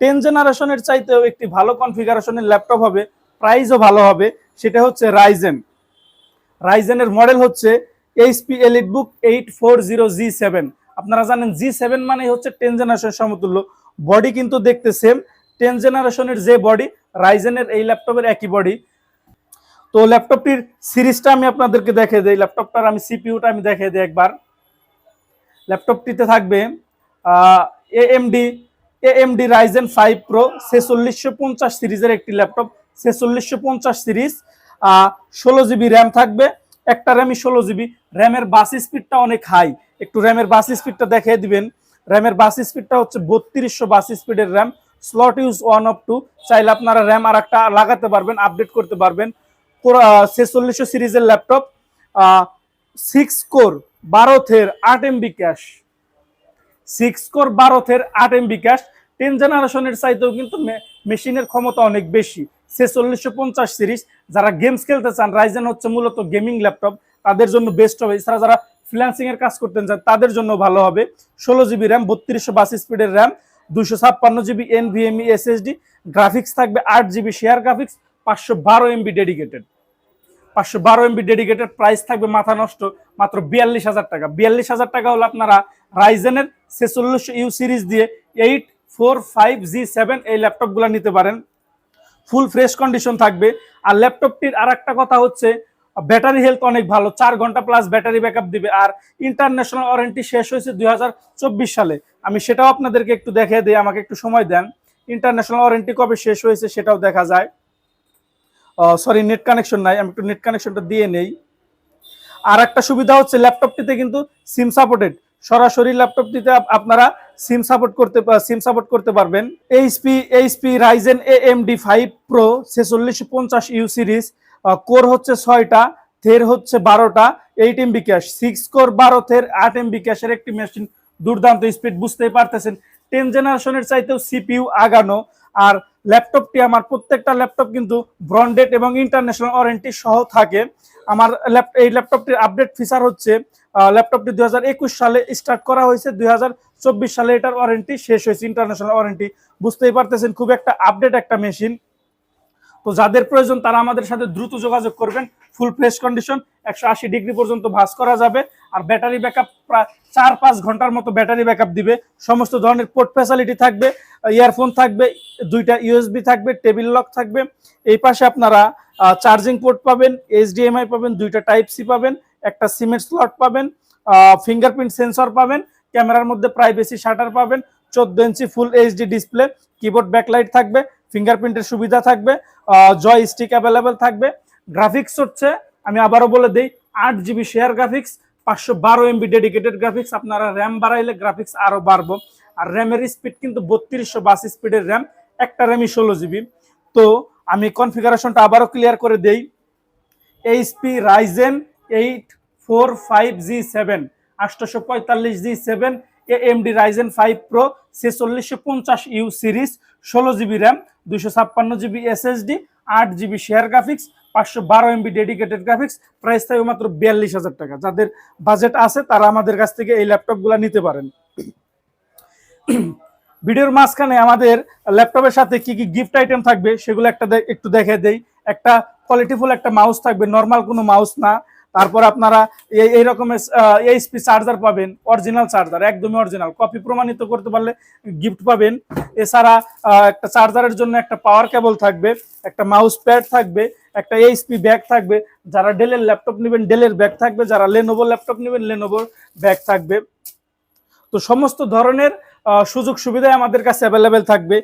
Ten জেনারেশনের চাইতেও একটি ভালো কনফিগারেশনের ল্যাপটপ হবে প্রাইসও ভালো হবে, সেটা হচ্ছে রাইজেন রাইজেনের মডেল হচ্ছে HP elite book eight four zero G seven আপনারা জানেন জি সেভেন মানে হচ্ছে টেন জেনারেশন সমতুল্য। বডি কিন্তু দেখতে সেম টেন জেনারেশনের যে বডি রাইজেনের এই ল্যাপটপের একই বডি তো ল্যাপটপটির সিরিজটা আমি আপনাদেরকে দেখে দিই। ল্যাপটপটার আমি সিপিইউটা আমি দেখে দিই একবার। ল্যাপটপটিতে থাকবে AMD AMD Ryzen five pro ছেচল্লিশশো পঞ্চাশ সিরিজের একটি ল্যাপটপ, ছেচল্লিশশো পঞ্চাশ সিরিজ ষোলো জিবি র্যাম থাকবে। একটা র্যামই ষোলো জিবি। র্যামের বাস স্পিডটা অনেক হাই। একটু র্যামের বাস স্পিডটা দেখিয়ে দিবেন। র্যামের বাস স্পিডটা হচ্ছে বত্রিশশো বাস স্পিডের RAM. Slot use one of two চাইলে আপনারা র্যাম আর একটা লাগাতে পারবেন আপডেট করতে পারবেন। ছেচল্লিশশো সিরিজের ল্যাপটপ সিক্স কোর বারো থের আট এমবি ক্যাশ সিক্স কোর বারো থের আট এমবি ক্যাশ টেন জেনারেশনের চাইতেও কিন্তু মেশিনের ক্ষমতা অনেক বেশি। ছেচল্লিশশো পঞ্চাশ সিরিজ যারা গেমস খেলতে চান রাইজেন হচ্ছে মূলত গেমিং ল্যাপটপ তাদের জন্য বেস্ট হবে। এছাড়া যারা ফ্রিল্যান্সিং এর কাজ করতে চান, তাদের জন্য ভালো হবে। ষোলো জিবি র্যাম বত্রিশশো বাস স্পিডের র্যাম দুশো ছাপ্পান্ন জিবি এনভিএমই এসএসডি গ্রাফিক্স থাকবে আট জিবি শেয়ার গ্রাফিক্স পাঁচশো বারো এমবি ডেডিকেটেড পাঁচশো বারো এমবি ডেডিকেটেড প্রাইস থাকবে, মাথা নষ্ট, মাত্র বিয়াল্লিশ হাজার টাকা। বিয়াল্লিশ হাজার টাকা হলো আপনারা রাইজেনের ছেচল্লিশশো ইউ সিরিজ দিয়ে eight four five G seven এই ল্যাপটপগুলো নিতে পারেন। ফুল ফ্রেশ কন্ডিশন থাকবে। আর ল্যাপটপটির আর একটা কথা হচ্ছে ব্যাটারি হেলথ অনেক ভালো। চার ঘণ্টা প্লাস ব্যাটারি ব্যাকআপ দিবে। আর ইন্টারন্যাশনাল ওয়ারেন্টি শেষ হয়েছে দুই হাজার চব্বিশ সালে। আমি সেটাও আপনাদেরকে একটু দেখে দিই, আমাকে একটু সময় দেন। ইন্টারন্যাশনাল ওয়ারেন্টি কবে শেষ হয়েছে সেটাও দেখা যায়। সরি নেট কানেকশন নাই, আমি একটু নেট কানেকশনটা দিয়ে নেই। আর একটা সুবিধা হচ্ছে ল্যাপটপটিতে কিন্তু সিম সাপোর্টেড সরাসরি ল্যাপটপটিতে আপনারা সিম সাপোর্ট করতে সিম সাপোর্ট করতে পারবেন। HP HP Ryzen A M D five pro ছেচল্লিশশো পঞ্চাশ ইউ সিরিজ কোর হচ্ছে ছয়টা থের হচ্ছে বারোটা eight MB cache six core বারো থের আট এমবি ক্যাশের একটি মেশিন দুর্দান্ত স্পিড বুঝতেই পারতেছেন। টেন জেনারেশনের চাইতেও সিপিইউ আগানো, আর ল্যাপটপটি আমার প্রত্যেকটা ল্যাপটপ কিন্তু ব্রন্ডেড এবং ইন্টারন্যাশনাল ওয়ারেন্টি সহ থাকে। আমার এই ল্যাপটপটির আপডেট ফিচার হচ্ছে ল্যাপটপটি দুই হাজার একুশ সালে স্টার্ট করা হয়েছে, দুই হাজার চব্বিশ সালে এটার ওয়ারেন্টি শেষ হয়েছে ইন্টারন্যাশনাল ওয়ারেন্টি বুঝতেই পারতেছেন, খুব একটা আপডেট একটা মেশিন তো যাদের প্রয়োজন তারা আমাদের সাথে দ্রুত যোগাযোগ করবেন। ফুল ফ্রেশ কন্ডিশন একশো আশি ডিগ্রি পর্যন্ত ভাস করা যাবে। আর ব্যাটারি ব্যাকআপ প্রায় চার পাঁচ ঘণ্টার মতো ব্যাটারি ব্যাকআপ দিবে। সমস্ত ধরনের পোর্ট ফ্যাসিলিটি থাকবে ইয়ারফোন থাকবে, দুইটা ইউএসবি থাকবে টেবিল লক থাকবে। এই পাশে আপনারা চার্জিং পোর্ট পাবেন এইচডিএমআই পাবেন, দুইটা টাইপ সি পাবেন, একটা সিমেন্ট স্লট পাবেন ফিঙ্গারপ্রিন্ট সেন্সর পাবেন, ক্যামেরার মধ্যে প্রাইভেসি শাটার পাবেন, চোদ্দ inch full HD display keyboard backlight থাকবে ফিঙ্গারপ্রিন্টের সুবিধা থাকবে জয় স্টিক অ্যাভেলেবেল থাকবে। গ্রাফিক্স হচ্ছে, আমি আবারও বলে দিই, আট জিবি শেয়ার গ্রাফিক্স পাঁচশো বারো এমবি ডেডিকেটেড গ্রাফিক্স আপনারা র্যাম বাড়াইলে গ্রাফিক্স আরও বাড়বো। আর র্যামের স্পিড কিন্তু বত্রিশশো বাস স্পিডের র্যাম একটা র্যামই ষোলো জিবি তো আমি কনফিগারেশনটা আবারও ক্লিয়ার করে দেই HP Ryzen eight four five G seven আটশোশো পঁয়তাল্লিশ G seven A AMD Ryzen five pro ছেচল্লিশশো পঞ্চাশ ইউ সিরিজ, ষোলো জিবি র্যাম দুশো ছাপ্পান্ন জিবি এসএসডি, আট জিবি শেয়ার গ্রাফিক্স, পাঁচশো বারো এমবি ডেডিকেটেড গ্রাফিক্স, প্রাইস থাকবে মাত্র বিয়াল্লিশ হাজার টাকা। যাদের বাজেট আছে, তারা আমাদের কাছ থেকে এই ল্যাপটপগুলো নিতে পারেন। ভিডিওর মাঝখানে আমাদের ল্যাপটপের সাথে কি কি গিফট আইটেম থাকবে, সেগুলো একটা একটু দেখে দেই। একটা কোয়ালিটিফুল একটা মাউস থাকবে নর্মাল কোনো মাউস না। তারপর আপনারা এই এই রকমের এইচপি চার্জার পাবেন অরিজিনাল চার্জার একদমই অরিজিনাল কপি প্রমাণিত করতে পারলে গিফট পাবেন। এছাড়া একটা চার্জারের জন্য একটা পাওয়ার কেবল থাকবে, একটা মাউস প্যাড থাকবে, একটা এইচপি ব্যাগ থাকবে। যারা ডেলের ল্যাপটপ নেবেন ডেলের ব্যাগ থাকবে। যারা লেনোভো ল্যাপটপ নেবেন লেনোভোর ব্যাগ থাকবে। তো সমস্ত ধরনের সুযোগ সুবিধাই আমাদের কাছে অ্যাভেলেবেল থাকবে।